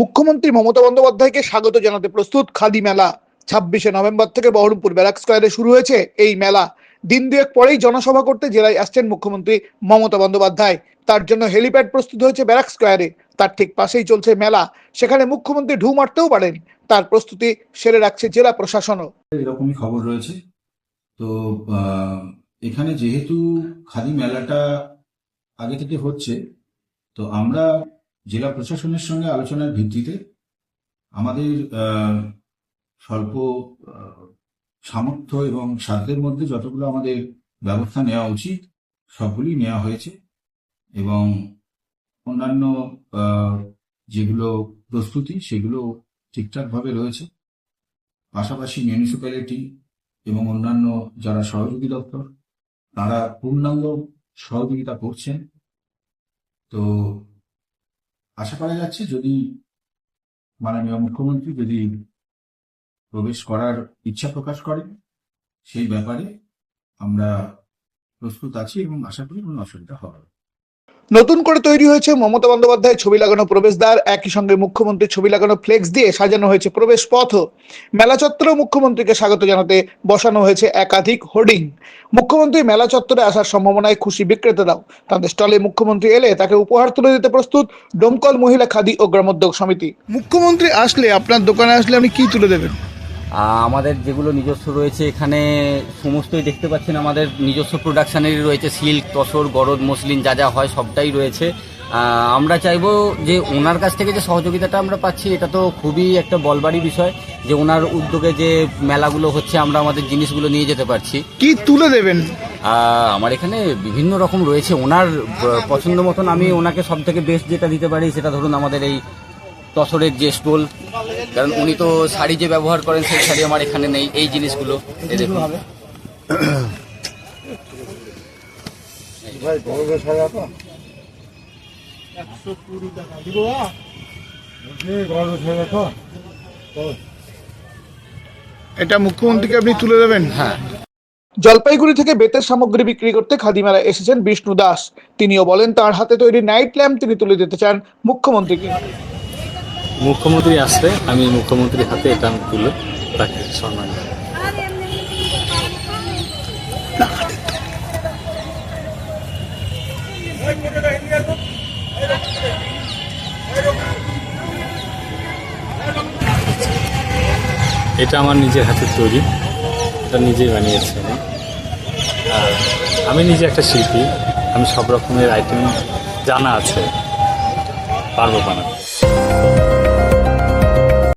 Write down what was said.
মুখ্যমন্ত্রী মমতা বন্দ্যোপাধ্যায়কে স্বাগত জানাতে প্রস্তুত খাদি মেলা। ছাব্বিশে নভেম্বর থেকে বহরমপুর ব্যারাক স্কোয়ারে শুরু হয়েছে এই মেলা। দিন দুয়েক পরেই জনসভা করতে জেলায় আসছেন মুখ্যমন্ত্রী মমতা বন্দ্যোপাধ্যায়। তার জন্য হেলিপ্যাড প্রস্তুত হয়েছে ব্যারাক স্কোয়ারে। তার ঠিক পাশেই চলছে মেলা। সেখানে মুখ্যমন্ত্রী ঢু মারতেও পারেন। তার প্রস্তুতি সেরে রাখছে জেলা প্রশাসনও। এরকমই খবর রয়েছে। তো এখানে যেহেতু খাদি মেলাটা আগে থেকে হচ্ছে, তো আমরা জেলা প্রশাসনের সঙ্গে আলোচনার ভিত্তিতে আমাদের স্বল্প সামর্থ্য এবং সাধ্যের মধ্যে যতগুলো আমাদের ব্যবস্থা নেওয়া উচিত সবগুলি নেওয়া হয়েছে এবং অন্যান্য যেগুলো প্রস্তুতি সেগুলো ঠিকঠাকভাবে রয়েছে। পাশাপাশি মিউনিসিপ্যালিটি এবং অন্যান্য যারা সহযোগী দপ্তর, তারা পূর্ণাঙ্গ সহযোগিতা করছেন। তো আশা করা যাচ্ছে যদি মাননীয় মুখ্যমন্ত্রী যদি প্রবেশ করার ইচ্ছা প্রকাশ করেন, সেই ব্যাপারে আমরা প্রস্তুত আছি এবং আশা করি কোনো অসুবিধা হবে। নতুন করে তৈরি হয়েছে মমতা বন্দ্যোপাধ্যায় ছবি লাগানো প্রবেশদ্বার। একই সঙ্গে মুখ্যমন্ত্রী ছবি লাগানো ফ্লেক্স দিয়ে সাজানো হয়েছে প্রবেশ পথও মেলা চত্বরেও মুখ্যমন্ত্রীকে স্বাগত জানাতে বসানো হয়েছে একাধিক হোর্ডিং। মুখ্যমন্ত্রী মেলা চত্বরে আসার সম্ভাবনায় খুশি বিক্রেতারাও। তাদের স্টলে মুখ্যমন্ত্রী এলে তাকে উপহার তুলে দিতে প্রস্তুত ডোমকল মহিলা খাদি ও গ্রামোদ্যোগ সমিতি। মুখ্যমন্ত্রী আসলে আপনার দোকানে আসলে আপনি কি তুলে দেবেন? আমাদের যেগুলো নিজস্ব রয়েছে এখানে সমস্তই দেখতে পাচ্ছেন আমাদের নিজস্ব প্রোডাকশানেরই রয়েছে সিল্ক তসর গরদ মসলিন যা যা হয় সবটাই রয়েছে। আমরা চাইব যে ওনার কাছ থেকে যে সহযোগিতাটা আমরা পাচ্ছি এটা তো খুবই একটা বলবারই বিষয় যে ওনার উদ্যোগে যে মেলাগুলো হচ্ছে আমরা আমাদের জিনিসগুলো নিয়ে যেতে পারছি। কি তুলে দেবেন? আমার এখানে বিভিন্ন রকম রয়েছে। ওনার পছন্দ মতন আমি ওনাকে সব থেকে বেস্ট যেটা দিতে পারি সেটা ধরুন আমাদের এই তসরের যে স্টোল কারণ উনি তো শাড়ি যে ব্যবহার করেন সেই শাড়ি আমার এখানে নেই এই জিনিসগুলো দেখুন। এটা মুখ্যমন্ত্রীকে আপনি তুলে দেবেন? হ্যাঁ। জলপাইগুড়ি থেকে বেতের সামগ্রী বিক্রি করতে খাদি মেলায় এসেছেন বিষ্ণু দাস। তিনিও বলেন তার হাতে তৈরি নাইট ল্যাম্প তিনি তুলে দিতে চান মুখ্যমন্ত্রীকে। মুখ্যমন্ত্রী আসলে আমি মুখ্যমন্ত্রীর হাতে এটা আমি তুলে তাকে সম্মান। এটা আমার নিজের হাতে তৈরি। এটা নিজেই বানিয়েছি আমি। আর আমি নিজে একটা শিল্পী। আমি সব রকমের আইটেম জানা আছে, পারব বানাতে।